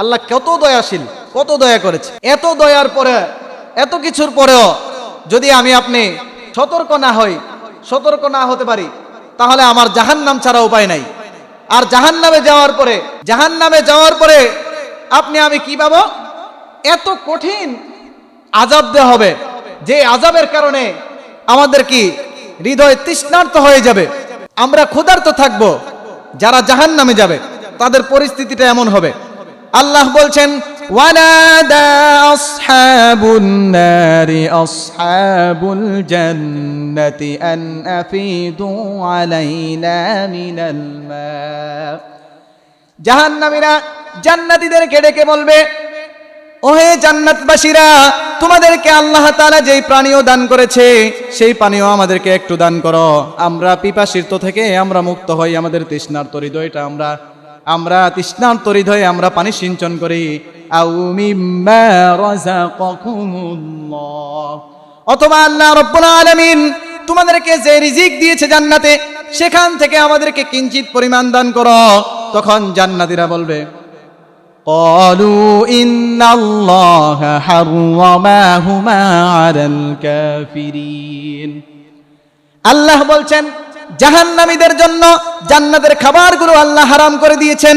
আল্লাহ কত দয়াশীল, কত দয়া করেছে। এত দয়ার পরে, এত কিছুর পরেও যদি আমি আপনি সতর্ক না হই, সতর্ক না হতে পারি, তাহলে আমার জাহান নাম ছাড়া উপায় নাই। আর জাহান নামে যাওয়ার পরে জাহান নামে যাওয়ার পরে আপনি আমি কি পাবো এত কঠিন আজাব দেওয়া হবে, যে আজাবের কারণে আমাদের কি হৃদয় তৃষ্ণার্ত হয়ে যাবে? আমরা ক্ষুধার্ত থাকব, যারা জাহান নামে যাবে, তাদের পরিস্থিতিটা এমন হবে। আল্লাহ বলছেন জাহান্নামীরা জান্নাতীদেরকে ডেকে বলবে, ওহে জান্নাতবাসীরা, তোমাদেরকে আল্লাহ তাআলা যেই পানীয় দান করেছে, সেই পানীয় আমাদেরকে একটু দান করো। আমরা পিপাসিত থেকে আমরা মুক্ত হই, আমাদের তৃষ্ণার হৃদয়টা আমরা আমরা তৃষ্ণার হৃদয়ে আমরা পানি সিঞ্চন করি আউ মিম্মা রাযাকাকুমুল্লাহ অথবা আল্লাহ রব্বুল আলামিন তোমাদেরকে যে রিজিক দিয়েছে জান্নাতে সেখান থেকে আমাদেরকে কিঞ্চিত পরিমাণ দান করো তখন জান্নাতীরা বলবে قالوا إن الله حرماهما على الكافرين আল্লাহ বলছেন জাহান্নামীদের জন্য জান্নাতের খাবারগুলো আল্লাহ হারাম করে দিয়েছেন।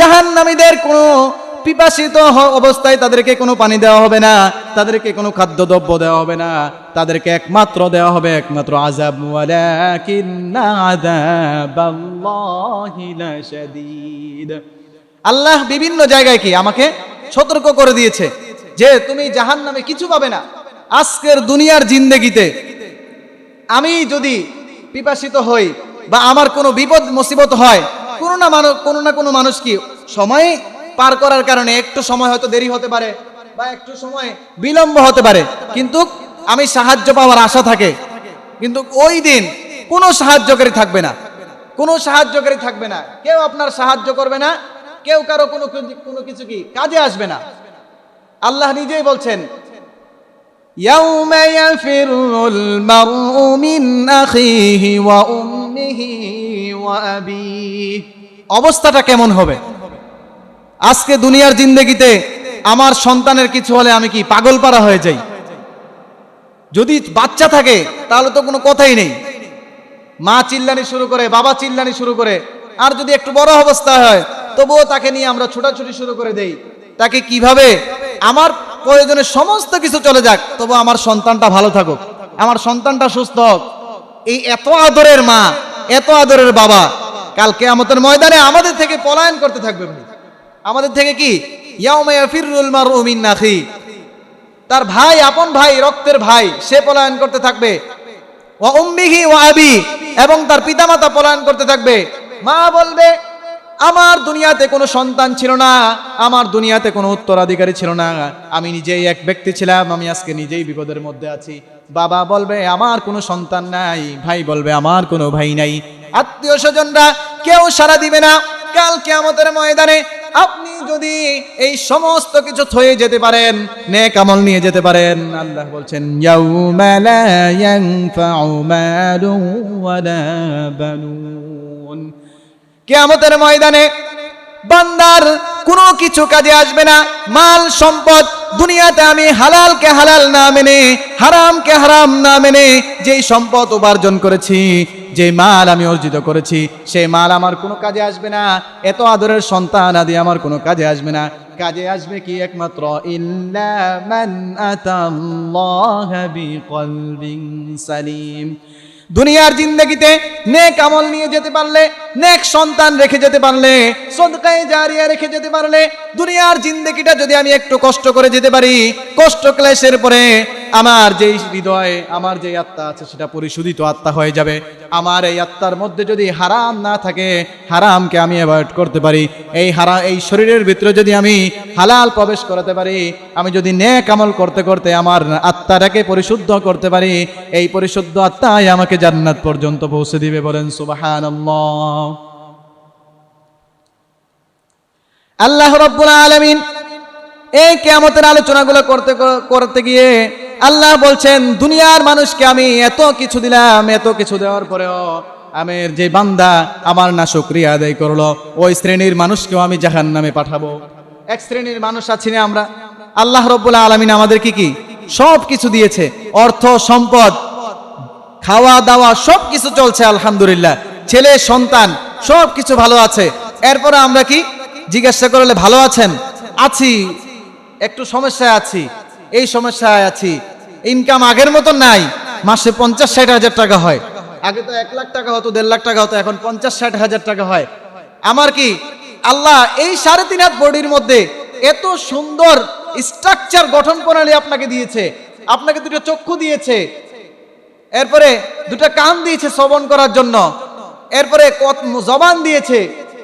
জাহান্নামীদের কোনো পিপাসিত অবস্থায় তাদেরকে কোনো পানি দেওয়া হবে না, তাদেরকে কোনো খাদ্যদ্রব্য দেওয়া হবে না, তাদেরকে একমাত্র দেওয়া হবে একমাত্র আজাব আল্লাহ বিভিন্ন জায়গায় কি আমাকে সতর্ক করে দিয়েছে যে তুমি জাহান নামে কিছু পাবে না। আজকের দুনিয়ার জিন্দেগিতে আমি যদি পিপাসিত হই বা আমার কোনো বিপদ, মুসিবত হয়, কোনো না মানুষ কোনো না কোনো মানুষ কি সময় পার করার কারণে একটু সময় হয়তো দেরি হতে পারে বা একটু সময় বিলম্ব হতে পারে। কিন্তু আমি সাহায্য পাওয়ার আশা থাকে। কিন্তু ওই দিন কোনো সাহায্যকারী থাকবে না। কোনো সাহায্যকারী থাকবে না। কেউ আপনার সাহায্য করবে না। কেউ কারও কোনো কোনো কিছু কি কাজে আসবে না। আল্লাহ নিজেই বলছেন يوم يفر المرء من أخيه وأمه وأبيه অবস্থাটা কেমন হবে আজকে দুনিয়ার জিন্দগিতে আমার সন্তানের কিছু হলে আমি কি পাগল পারা হয়ে যাই যদি বাচ্চা থাকে তাহলে তো কোনো কথাই নেই মা চিল্লানি শুরু করে বাবা চিল্লানি শুরু করে আর যদি একটু বড় অবস্থা হয় তবুও তাকে নিয়ে আমরা ছোটাছুটি শুরু করে দেই তাকে কিভাবে আমার প্রয়োজনে সমস্ত কিছু চলে যাক, তবু আমার সন্তানটা ভালো থাকুক। আমার সন্তানটা সুস্থ হোক। এই এত আদরের মা, এত আদরের বাবা কালকে আমাদের ময়দানে আমাদের থেকে পলায়ন করতে থাকবে আমাদের থেকে কি? তার ভাই, আপন ভাই, রক্তের ভাই, সে পলায়ন করতে থাকবে। উম্মিহি ওয়া আবি, এবং তার পিতামাতা পলায়ন করতে থাকবে। মা বলবে আমার দুনিয়াতে কোনো সন্তান ছিল না, আমার দুনিয়াতে কোনো উত্তরাধিকারী ছিল না। আমি নিজেই এক ব্যক্তি ছিলাম, আমি আজকে নিজেই বিপদের মধ্যে আছি। বাবা বলবে, আমার কোনো সন্তান নাই। ভাই বলবে, আমার কোনো ভাই নাই। আত্মীয় স্বজনরা, কেউ সারা দিবে না। কাল কেয়ামতের ময়দানে আপনি যদি এই সমস্ত কিছু থয়ে যেতে পারেন, নেক আমল নিয়ে যেতে পারেন। আল্লাহ বলছেন, ইয়াউমা লা ইয়ানফাউ মালুন ওয়ালা বানুন। কিয়ামতের ময়দানে বান্দার কোনো কিছু কাজে আসবে না। মাল, সম্পদ দুনিয়াতে আমি হালালকে হালাল না মেনে, হারামকে হারাম না মেনে যেই সম্পদ উপার্জন করেছি যে মাল আমি অর্জিত করেছি, সেই মাল আমার কোনো কাজে আসবে না। এত আদরের সন্তান আদি আমার কোনো কাজে আসবে না। কাজে আসবে কি একমাত্র? ইল্লা মান আতাল্লাহ বিকলবিন সালিম। দুনিয়ার জিন্দগিতে নেক আমল নিয়ে যেতে পারলে, নেক সন্তান রেখে যেতে পারলে, সদকায়ে জারিয়া রেখে যেতে পারলে, দুনিয়ার জিন্দগিটা যদি আমি একটু কষ্ট করে যেতে পারি, কষ্ট ক্লেশের পরে আমার যেই হৃদয়, আমার যেই আত্মা আছে, সেটা পরিশোধিত আত্মা হয়ে যাবে। আমার এই আত্মার মধ্যে যদি হারাম না থাকে, হারামকে আমি অ্যাভয়েড করতে পারি। এই হারা, এই শরীরের ভিতরে যদি আমি হালাল প্রবেশ করাতে পারি, আমি যদি নেক আমল করতে করতে আমার আত্মাটাকে পরিশুদ্ধ করতে পারি, এই পরিশুদ্ধ আত্মাই আমাকে জান্নাত পর্যন্ত পৌঁছে দিবে বলেন সুবাহান আল্লাহ রব্বুল আলমিন এই কেয়ামতের আলোচনাগুলো করতে করতে গিয়ে আল্লাহ বলছেন, দুনিয়ার মানুষকে আমি এত কিছু দিলাম, এত কিছু দেওয়ার পরেও আমের যে বান্দা আমার না শুক্রিয়া আদায় করল, ওই শ্রেণির মানুষকেও আমি জাহান নামে পাঠাবো। এক শ্রেণির মানুষ আছি না আমরা। আল্লাহ রব্বুল্লাহ আলমিন আমাদের কি কি? সব কিছু দিয়েছে। অর্থ, সম্পদ, খাওয়া, দাওয়া, সব কিছু চলছে, আলহামদুলিল্লাহ। ছেলে, সন্তান, সব কিছু ভালো আছে। এরপরে আমরা কি? জিজ্ঞাসা করলে ভালো আছেন? আছি। একটু সমস্যায় আছি। এই সমস্যায় আছি। ইনকাম আগের মতো নাই। মাসে পঞ্চাশ ষাট হাজার টাকা হয়। আগে তো এক লাখ টাকা হতো, দেড় লাখ টাকা হতো, এখন পঞ্চাশ ষাট হাজার টাকা হয়। আমার কি? আল্লাহ এই সাড়ে তিন হাত বডির মধ্যে এত সুন্দর স্ট্রাকচার গঠন প্রণালী আপনাকে দিয়েছে। আপনাকে দুটো চক্ষু দিয়েছে। এরপরে দুটা কান দিয়েছে শ্রবণ করার জন্য। এরপরে জবান দিয়েছে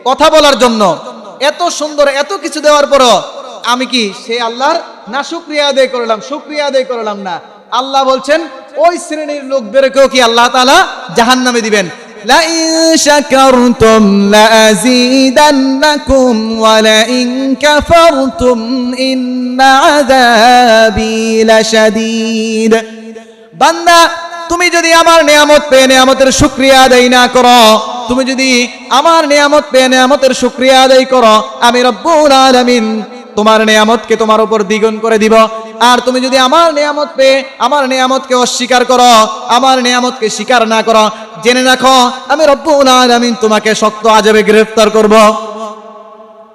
কথা বলার জন্য। এত সুন্দর, এত কিছু দেওয়ার পরও আমি কি সে আল্লাহর না শুক্রিয়া আদায় করলাম শুক্রিয়া আদায় করলাম না আল্লাহ বলছেন ওই শ্রেণীর লোকদেরকেও কি আল্লাহ তাআলা জাহান্নামে দিবেন لئن شكرتم لأزيدنكم ولئن كفرتم إن عذابي لشديد বান্দা তুমি যদি আমার নিয়ামত পেয়ে নিয়ামতের শুক্রিয়া আদায় না করো তুমি যদি আমার নিয়ামত পেয়ে নিয়ামতের শুক্রিয়া আদায় করো আমি রব্বুল আলামিন তোমার নিয়ামতকে তোমার উপর দ্বিগুণ করে দিব। আর তুমি যদি আমার নিয়ামত পেয়ে, আমার নিয়ামতকে অস্বীকার করো, আমার নিয়ামতকে স্বীকার না করো, জেনে রাখো, আমি রব্বুল আলামিন তোমাকে শক্ত আজাবে গ্রেফতার করব।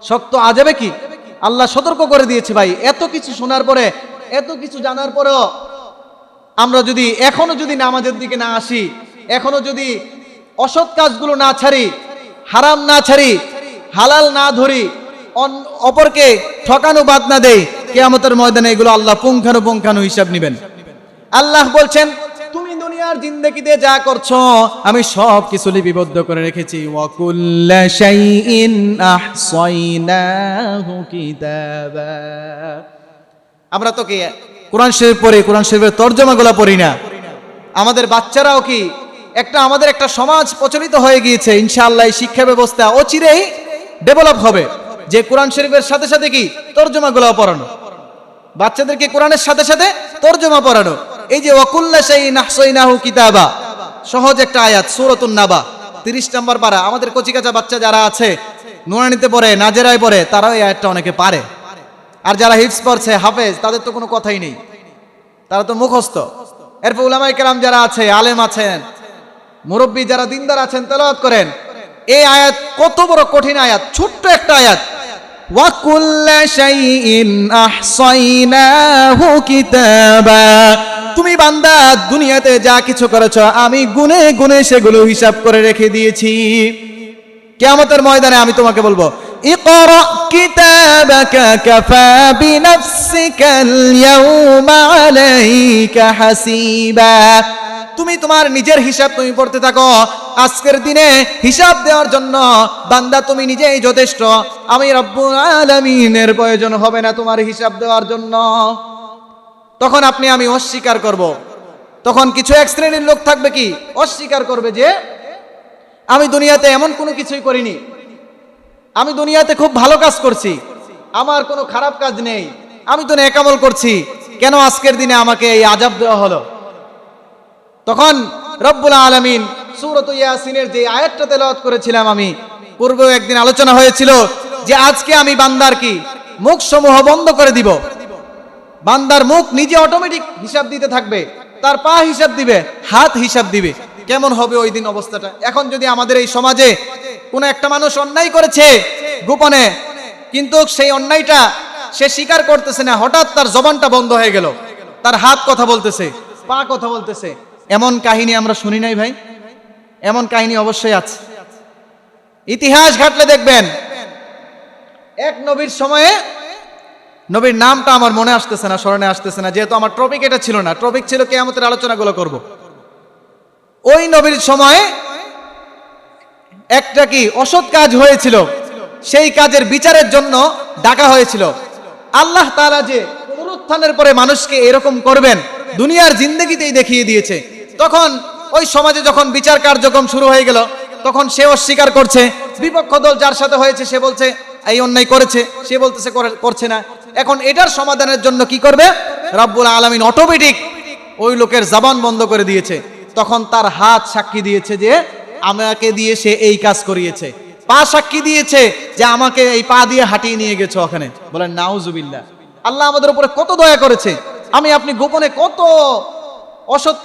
শক্ত আজাবে কি? আল্লাহ সতর্ক করে দিয়েছে ভাই। এত কিছু শোনার পরে, এত কিছু জানার পরেও আমরা যদি এখনও যদি নামাজের দিকে না আসি, এখনও যদি অসৎ কাজগুলো না ছাড়ি, হারাম না ছাড়ি, হালাল না ধরি অপরকে ঠকানো বাদ না দেয় কেয়ামতের ময়দানে এগুলো আল্লাহ পুঙ্খানু পুঙ্খানু হিসাব নেবেন। আল্লাহ বলছেন, তুমি দুনিয়ার জিন্দগিতে যা করছ, আমি সব কিছু লিপিবদ্ধ করে রেখেছি। আমরা তো কে কোরআন শরীফ পড়ি, কোরআন শরীফের তর্জমাগুলো পড়ি না? আমাদের বাচ্চারাও কি একটা, আমাদের একটা সমাজ প্রচলিত হয়ে গিয়েছে, ইনশাআল্লাহ এই শিক্ষা ব্যবস্থা অচিরেই ডেভেলপ হবে। যে কোরআন শরীফের সাথে সাথে কি? তর্জমাগুলো পড়ানো। বাচ্চাদেরকে কোরআনের সাথে সাথে তর্জমা পড়ানো। এই যে ওয়াকুল্লা সেই কিতাবা, সহজ একটা আয়াত, সূরাতুন নাবা 30 নম্বর পারা। আমাদের কচিকাচা বাচ্চা যারা আছে, নুরানিতে পড়ে, নাজেরায় পড়ে, তারাও এই আয়াতটা অনেকে পারে। আর যারা হিফস পড়ছে, হাফেজ, তাদের তো কোনো কথাই নেই। তারা তো মুখস্থ। এরপর উলামাই কেরাম যারা আছে, আলেম আছেন, মুরব্বী যারা দিনদার আছেন, তেলাওয়াত করেন, এই আয়াত কত বড় কঠিন আয়াত, ছোট্ট একটা আয়াত। وكل شيء أحصيناه كتابا তুমি বান্দা দুনিয়াতে যা কিছু করেছো আমি গুনে গুনে সেগুলো হিসাব করে রেখে দিয়েছি কেয়ামতের ময়দানে আমি তোমাকে বলবো اقرأ كتابك كفى بنفسك اليوم عليك حسيبا তুমি তোমার নিজের হিসাব তুমি পড়তে থাকো আজকের দিনে হিসাব দেওয়ার জন্য বান্দা তুমি নিজেই যথেষ্ট। আমি রব্বুল আলামিনের প্রয়োজন হবে না তোমার হিসাব দেওয়ার জন্য। তখন আপনি আমি অস্বীকার করব। তখন কিছু এক শ্রেণির লোক থাকবে কি? অস্বীকার করবে যে, আমি দুনিয়াতে এমন কোনো কিছুই করিনি। আমি দুনিয়াতে খুব ভালো কাজ করছি। আমার কোনো খারাপ কাজ নেই। আমি তো নেকামল করছি। কেন আজকের দিনে আমাকে এই আজাব দেওয়া হলো? তখন রব্বুল আলমিন সুরত ইয়াসিনের যে আয়াতটা তেলাওয়াত করেছিলাম আমি, পূর্বেও একদিন আলোচনা হয়েছিল যে আজকে আমি বান্দার কি? মুখ সমূহ বন্ধ করে দিব। বান্দার মুখ নিজে অটোমেটিক হিসাব দিতে থাকবে, তার পা হিসাব দিবে, হাত হিসাব দিবে। কেমন হবে ওই দিন অবস্থাটা? এখন যদি আমাদের এই সমাজে কোনো একটা মানুষ অন্যায় করেছে গোপনে, কিন্তু সেই অন্যায়টা সে স্বীকার করতেছে না, হঠাৎ তার জবানটা বন্ধ হয়ে গেল। তার হাত কথা বলতেছে, পা কথা বলতেছে। এমন কাহিনী আমরা শুনি নাই ভাই? এমন কাহিনী অবশ্যই আছে। ইতিহাস ঘাটলে দেখবেন, এক নবীর সময়ে নবীর নামটা আমার মনে আসতেছে না, স্মরণে আসতেছে না, যেহেতু আমার টপিক এটা ছিল না। টপিক ছিল কেয়ামতের আলোচনাগুলো করব। ওই নবীর সময়ে একটা কি অসৎ কাজ হয়েছিল, সেই কাজের বিচারের জন্য ডাকা হয়েছিল। আল্লাহ তাআলা যে পুনরুত্থানের পরে মানুষকে এরকম করবেন, দুনিয়ার জিন্দগিতেই দেখিয়ে দিয়েছে। তখন ওই সমাজে যখন বিচার কার্যক্রম শুরু হয়ে গেল, তখন সে অস্বীকার করছে। বিপক্ষ দল যার সাথে হয়েছে, সে বলছে, এই অন্যায় করেছে। সে বলতেছে, করে- করছে না। এখন এটার সমাধানের জন্য কি করবে? রাব্বুল আলামিন অটোমেটিক ওই লোকের জবান বন্ধ করে দিয়েছে। তখন তার হাত সাক্ষী দিয়েছে যে, আমাকে দিয়ে সে এই কাজ করিয়েছে। পা সাক্ষী দিয়েছে যে, আমাকে এই পা দিয়ে হাঁটিয়ে নিয়ে গেছো ওখানে। বলেন, নাউজুবিল্লাহ। আল্লাহ আমাদের উপরে কত দয়া করেছে। আমি, আপনি গোপনে কত অসৎ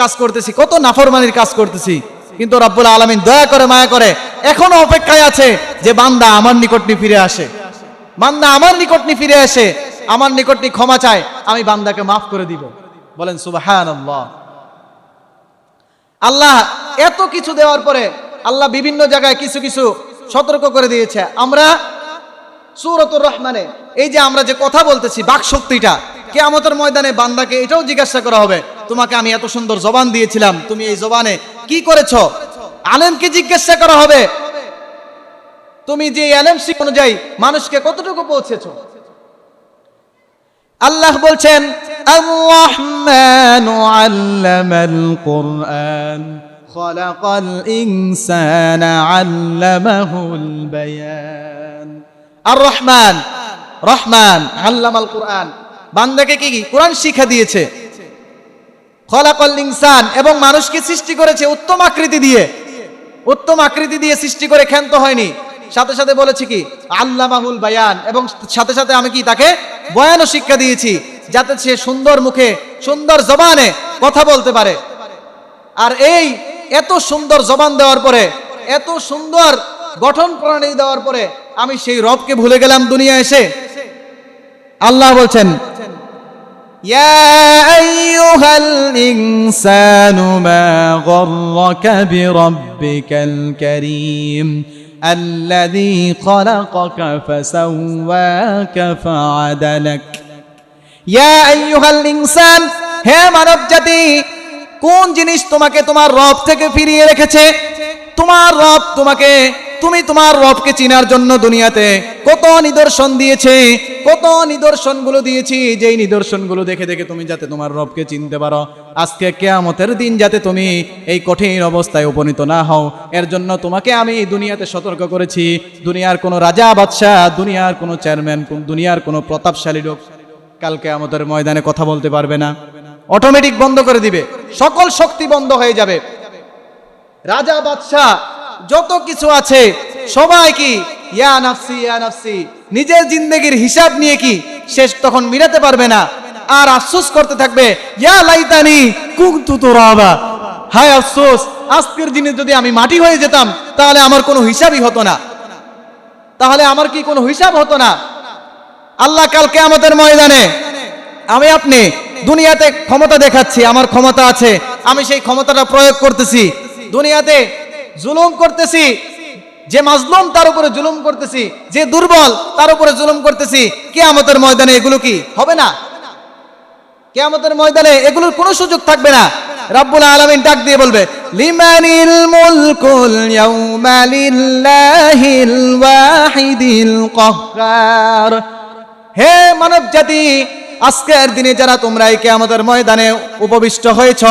কাজ করতেছি, কত নাফরমানির কাজ করতেছি। কিন্তু রাব্বুল আলামিন দয়া করে, মায়া করে, এখনও অপেক্ষায় আছে যে বান্দা আমার নিকট নি ফিরে আসে। বান্দা আমার নিকট নি ফিরে আসে, আমার নিকট নি ক্ষমা চায়, আমি বান্দাকে মাফ করে দিব। বলেন, সুবহানাল্লাহ। আল্লাহ এত কিছু দেওয়ার পরে আল্লাহ বিভিন্ন জায়গায় কিছু কিছু সতর্ক করে দিয়েছে। আমরা সুরতুর রহমানে এই যে আমরা যে কথা বলতেছি বাক শক্তিটা কে কেয়ামতের ময়দানে বান্দাকে এটাও জিজ্ঞাসা করা হবে তোমাকে আমি এত সুন্দর জবান দিয়েছিলাম তুমি এই জবানে কি করেছ আলেমকে জিজ্ঞাসা করা হবে তুমি যে আলেম শিখ অনুযায়ী মানুষকে কতটুকু পৌঁছেছো আল্লাহ বলছেন الرحمن علم القرآن خلق الإنسان علمه البيان আর রহমান রহমান আল্লামাল কোরআন বান্দাকে কি কি কোরআন শিক্ষা দিয়েছে খলাকল ইনসান, এবং মানুষকে সৃষ্টি করেছে উত্তম আকৃতি দিয়ে। উত্তম আকৃতি দিয়ে সৃষ্টি করে ক্ষান্ত হয়নি। সাথে সাথে বলেছি কি? আল্লামাহুল বায়ান, এবং সাথে সাথে আমি কি তাকে বয়ানও শিক্ষা দিয়েছি, যাতে সে সুন্দর মুখে, সুন্দর জবানে কথা বলতে পারে। আর এই এত সুন্দর জবান দেওয়ার পরে, এত সুন্দর গঠন প্রণালী দেওয়ার পরে, আমি সেই রবকে ভুলে গেলাম দুনিয়া এসে। আল্লাহ বলছেন, ইয়া الإنسان ما غرك بربك الكريم الذي خلقك فسواك فعدلك ইয়া আইয়ুহাল ইনসান হে মানব জাতি কোন জিনিস তোমাকে তোমার রব থেকে ফিরিয়ে রেখেছে তোমার রব তোমাকে তুমি তোমার রবকে চিনার জন্য দুনিয়াতে কত নিদর্শন দিয়েছে, কত নিদর্শনগুলো দিয়েছি, যেই নিদর্শনগুলো দেখে দেখে তুমি যাতে তোমার রবকে চিনতে পারো। আজকে কেয়ামতের দিন যাতে তুমি এই কঠিন অবস্থায় উপনীত না হও, এর জন্য তোমাকে আমি দুনিয়াতে সতর্ক করেছি। দুনিয়ার কোনো রাজা, বাদশাহ, দুনিয়ার কোনো চেয়ারম্যান দুনিয়ার কোনো প্রতাপশালী লোক কালকে আমাদের ময়দানে কথা বলতে পারবে না। অটোমেটিক বন্ধ করে দিবে। সকল শক্তি বন্ধ হয়ে যাবে। রাজা, বাদশাহ যত কিছু আছে, সবাই কি, ইয়া নাফসি ইয়া নাফসি, নিজের জিন্দগির হিসাব নিয়ে কি শেষ তখন মিলাতে পারবে না? আর আফসোস করতে থাকবে, ইয়া লাইতানি কুনতু তুরাবা। হায় আফসোস, আজকের দিনে যদি আমি মাটি হয়ে যেতাম, তাহলে আমার কোনো হিসাবই হতো না। তাহলে আমার কি কোনো হিসাব হতো না? আল্লাহ কালকে আমাদের ময়দানে, আমি আপনি দুনিয়াতে ক্ষমতা দেখাচ্ছি, আমার ক্ষমতা আছে, আমি সেই ক্ষমতাটা প্রয়োগ করতেছি। দুনিয়াতে জুলুম করতেছি। যে মাজলুম তার উপরে জুলুম করতেছি, যে দুর্বল তার উপরে জুলুম করতেছি কে আমাদের ময়দানে এগুলো কি হবে না? কে আমাদের ময়দানে এগুলোর কোনো সুযোগ থাকবে না। রাব্বুল আলামিন ডাক দিয়ে বলবে, লিমানিল মুলকুল ইয়াউমা লিল্লাহিল ওয়াহিদিল কাহ্হার হে মানব জাতি আজকের দিনে যারা তোমরা এই আমাদের ময়দানে উপবিষ্ট হয়েছ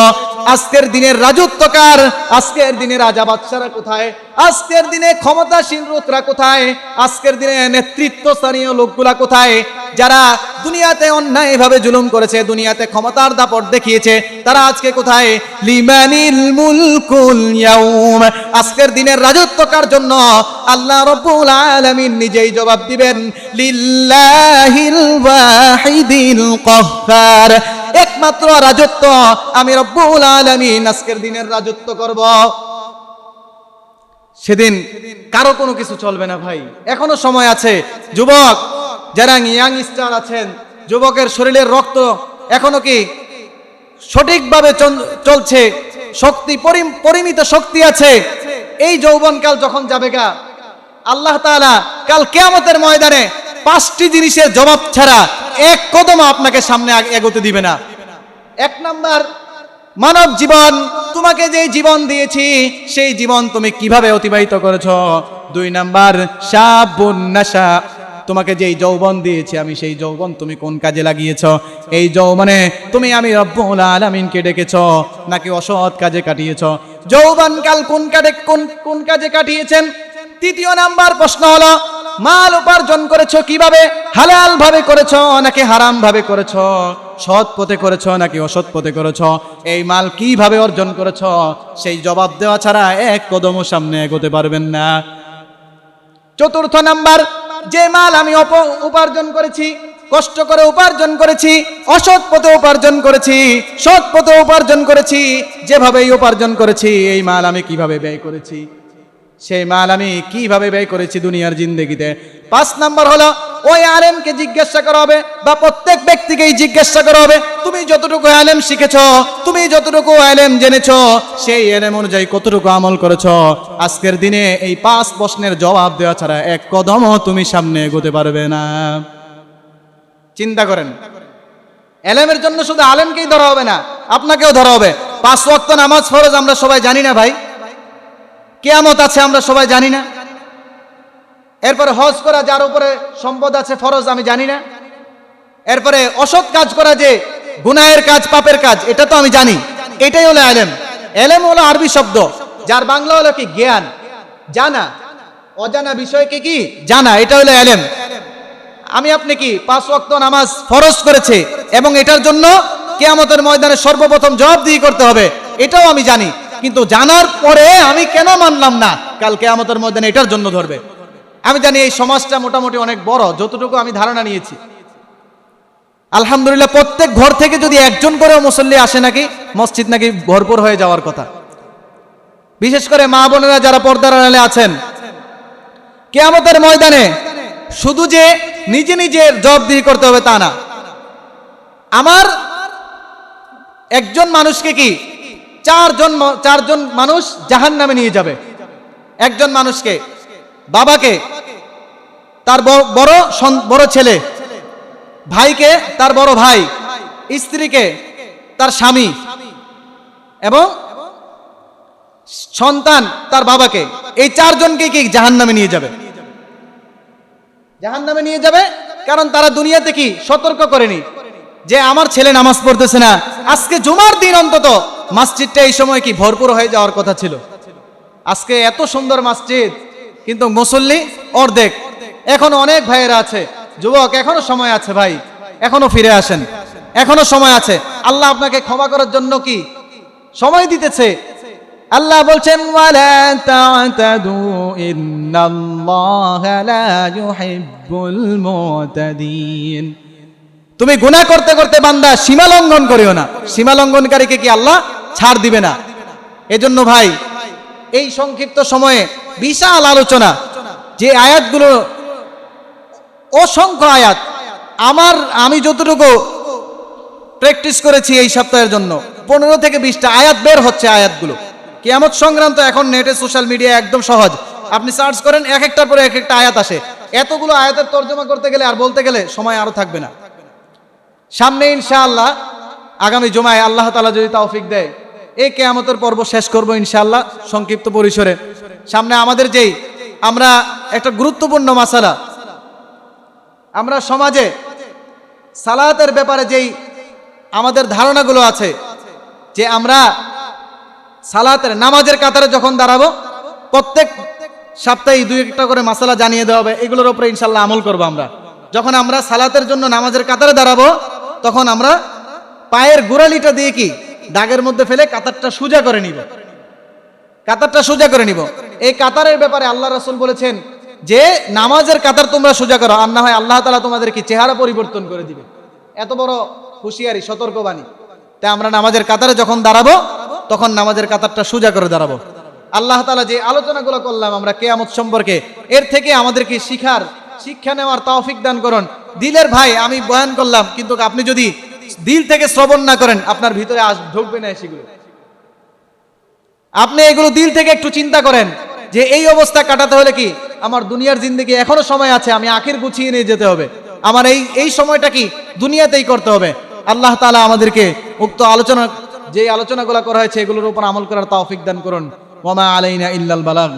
আজকের দিনের রাজত্বকার, আজকের দিনে রাজা বাদশারা কোথায়? আজকের দিনে ক্ষমতাশীল লোকরা কোথায়? আজকের দিনে নেতৃত্ব স্থানীয় লোকগুলা কোথায়? যারা দুনিয়াতে অন্যায়ভাবে জুলুম করেছে, দুনিয়াতে ক্ষমতার দাপট দেখিয়েছে, তারা আজকে কোথায়? লিমানিল মুলকুল ইয়াউম। আজকের দিনের রাজত্বকার জন্য আল্লাহ রব্বুল আলামিন নিজেই জবাব দিবেন, লিল্লাহিল ওয়াহিদিল কাহ্হার একমাত্র রাজত্ব আমি রব্বুল আলামিন আজকের দিনের রাজত্ব করব। সেদিন কারও কোনো কিছু চলবে না ভাই। এখনও সময় আছে। যুবক, যারা ইয়াং স্টার আছেন, যুবকের শরীরের রক্ত এখনও কি সঠিকভাবে চল- চলছে? শক্তি পরি- পরিমিত শক্তি আছে। এই যৌবনকাল যখন যাবে গা, আল্লাহ তাআলা কাল কেয়ামতের ময়দানে পাঁচটি জিনিসের জবাব ছাড়া এক কদম আপনাকে সামনে এগোতে দিবে না। এক নাম্বার, মানব জীবন, তোমাকে যে জীবন দিয়েছি, সেই জীবন তুমি কীভাবে অতিবাহিত করেছ? দুই নাম্বার সাবুন্নাসা তোমাকে যেই যৌবন দিয়েছি, আমি সেই যৌবন তুমি কোন কাজে লাগিয়েছ? এই যৌবনে তুমি আমি রব্বুল আলামিনকে ডেকেছ, নাকি অসৎ কাজে কাটিয়েছ? যৌবন কাল কোন কাজে কোন কোন কাজে কাটিয়েছেন? তৃতীয় নাম্বার প্রশ্ন হলো মাল উপার্জন করেছ কীভাবে? হালাল ভাবে করেছ নাকি হারাম ভাবে করেছ? সৎ পথে করেছ নাকি অসৎ পথে করেছ? এই মাল কীভাবে অর্জন করেছ? সেই জবাব দেওয়া ছাড়া এক কদমও সামনে এগোতে পারবেন না। চতুর্থ নাম্বার, যে মাল আমি অপ- উপার্জন করেছি, কষ্ট করে উপার্জন করেছি, অসৎ পথে উপার্জন করেছি, সৎ পথে উপার্জন করেছি, যেভাবেই উপার্জন করেছি, এই মাল আমি কীভাবে ব্যয় করেছি? সেই মাল আমি কীভাবে ব্যয় করেছি দুনিয়ার জিন্দগিতে? পাঁচ নাম্বার হলো, ওই আলেমকে জিজ্ঞাসা করা হবে বা প্রত্যেক ব্যক্তিকেই জিজ্ঞাসা করা হবে, তুমি যতটুকু আলেম শিখেছ, তুমি যতটুকু আলেম জেনেছ, সেই এলেম অনুযায়ী কতটুকু আমল করেছ? আজকের দিনে এই পাঁচ প্রশ্নের জবাব দেওয়া ছাড়া এক কদমও তুমি সামনে এগোতে পারবে না। চিন্তা করেন এলেমের জন্য শুধু আলেমকেই ধরা হবে না, আপনাকেও ধরা হবে। পাঁচ ওয়াক্ত নামাজ ফরজ আমরা সবাই জানি না ভাই। কেয়ামত আছে আমরা সবাই জানি না। এরপরে হজ করা যার উপরে সম্পদ আছে, ফরজ আমি জানি না। এরপরে অসৎ কাজ করা যে গুনাহের কাজ, পাপের কাজ, এটা তো আমি জানি। এটাই হলো এলেম। এলেম হলো আরবি শব্দ, যার বাংলা হলো কি? জ্ঞান। জানা। অজানা বিষয়কে কি? জানা, এটা হলো এলেম। আমি আপনি কি পাঁচ ওয়াক্ত নামাজ ফরজ করেছে এবং এটার জন্য কেয়ামতের ময়দানে সর্বপ্রথম জবাবদিহি করতে হবে? এটাও আমি জানি। কিন্তু জানার পরে আমি কেন মানলাম না? কাল কেয়ামতের ময়দানে এটার জন্য ধরবে। আমি জানি এই সমাজটা মোটামুটি অনেক বড়, যতটুকু আমি ধারণা নিয়েছি। আলহামদুলিল্লাহ, প্রত্যেক ঘর থেকে যদি একজন করে মুসল্লি আসে নাকি, মসজিদ নাকি ভরপুর হয়ে যাওয়ার কথা। বিশেষ করে মা বোনেরা যারা পর্দার আড়ালে আছেন, কেয়ামতের ময়দানে শুধু যে নিজে নিজের জবাবদিহি করতে হবে তা না। আমার একজন মানুষকে কি চারজন চারজন মানুষ জাহান নামে নিয়ে যাবে। একজন মানুষকে, বাবাকে, তার বড় বড় ছেলে, ভাইকে, তার বড় ভাই, স্ত্রীকে, তার স্বামী এবং সন্তান তার বাবাকে। এই চারজনকে কি জাহান নামে নিয়ে যাবে? জাহান নামে নিয়ে যাবে কারণ তারা দুনিয়াতে কি সতর্ক করেনি যে আমার ছেলে নামাজ পড়তেছে না। আজকে জুমার দিন অন্তত মসজিদটা এই সময় কি ভরপুর হয়ে যাওয়ার কথা ছিল? আজকে এত সুন্দর মসজিদ, কিন্তু মুসল্লি অর্ধেক। এখনও অনেক ভাইয়েরা আছে। যুবক, এখনও সময় আছে ভাই। এখনও ফিরে আসেন। এখনও সময় আছে। আল্লাহ আপনাকে ক্ষমা করার জন্য কি? সময় দিতেছে। আল্লাহ বলছেন তুমি গুনাহ করতে করতে বান্দা সীমা লঙ্ঘন করিও না। সীমা লঙ্ঘনকারীকে কি আল্লাহ ছাড় দিবে না। এজন্য ভাই, এই সংক্ষিপ্ত সময়ে বিশাল আলোচনা যে আয়াতগুলো, অসংখ্য আয়াত। আমার, আমি যতটুকু প্র্যাকটিস করেছি এই সপ্তাহের জন্য, পনেরো থেকে বিশটা আয়াত বের হচ্ছে আয়াতগুলো। কেয়ামত সংক্রান্ত এখন নেটে সোশ্যাল মিডিয়া একদম সহজ। আপনি সার্চ করেন এক একটার পরে এক একটা আয়াত আসে। এতগুলো আয়াতের তর্জমা করতে গেলে আর বলতে গেলে সময় আরও থাকবে না। সামনে ইনশাআল্লাহ আগামী জমায় আল্লাহ তালা যদি তৌফিক দেয় এই কেয়ামতের পর্ব শেষ করব ইনশাল্লাহ সংক্ষিপ্ত পরিসরে। সামনে আমাদের যেই, আমরা একটা গুরুত্বপূর্ণ মাসালা। আমরা সমাজে সালাতের ব্যাপারে যেই আমাদের ধারণাগুলো আছে, যে আমরা সালাতের নামাজের কাতারে যখন দাঁড়াবো, প্রত্যেক সপ্তাহে দুই একটা করে মাসালা জানিয়ে দেওয়া হবে, এগুলোর উপরে ইনশাল্লাহ আমল করব আমরা। যখন আমরা সালাতের জন্য নামাজের কাতারে দাঁড়াবো, তখন আমরা পায়ের গোড়ালিটা দিয়ে কি দাগের মধ্যে ফেলে কাতারটা সোজা করে নিব। কাতারটা সোজা করে নিব। এই কাতারের ব্যাপারে আল্লাহ রাসূল বলেছেন যে, নামাজের কাতার তোমরা সোজা করো, আর না হয় আল্লাহ তালা তোমাদেরকে চেহারা পরিবর্তন করে দিবে। এত বড় হুঁশিয়ারি, সতর্কবাণী। তাই আমরা নামাজের কাতারে যখন দাঁড়াবো, তখন নামাজের কাতারটা সোজা করে দাঁড়াবো। আল্লাহ তালা যে আলোচনাগুলো করলাম আমরা কেয়ামত সম্পর্কে, এর থেকে আমাদেরকে শিখার, শিক্ষা নেওয়ার তৌফিক দান করুন। দিলের ভাই, আমি বয়ান করলাম, কিন্তু আপনি যদি দিল থেকে শ্রবণ না করেন, আপনার ভিতরে আস ঢুকবে না সেগুলো আপনি এগুলো দিল থেকে একটু চিন্তা করেন, যে এই অবস্থা কাটাতে হলে কি, আমার দুনিয়ার জিন্দগি এখনও সময় আছে, আমি আখির গুছিয়ে নিয়ে যেতে হবে। আমার এই এই সময়টা কি দুনিয়াতেই করতে হবে। আল্লাহ তালা আমাদেরকে উক্ত আলোচনা যে আলোচনাগুলো করা হয়েছে, এগুলোর উপর আমল করার তৌফিক দান করুন। ওমা আলাইনা ইল্লাল বালাগ।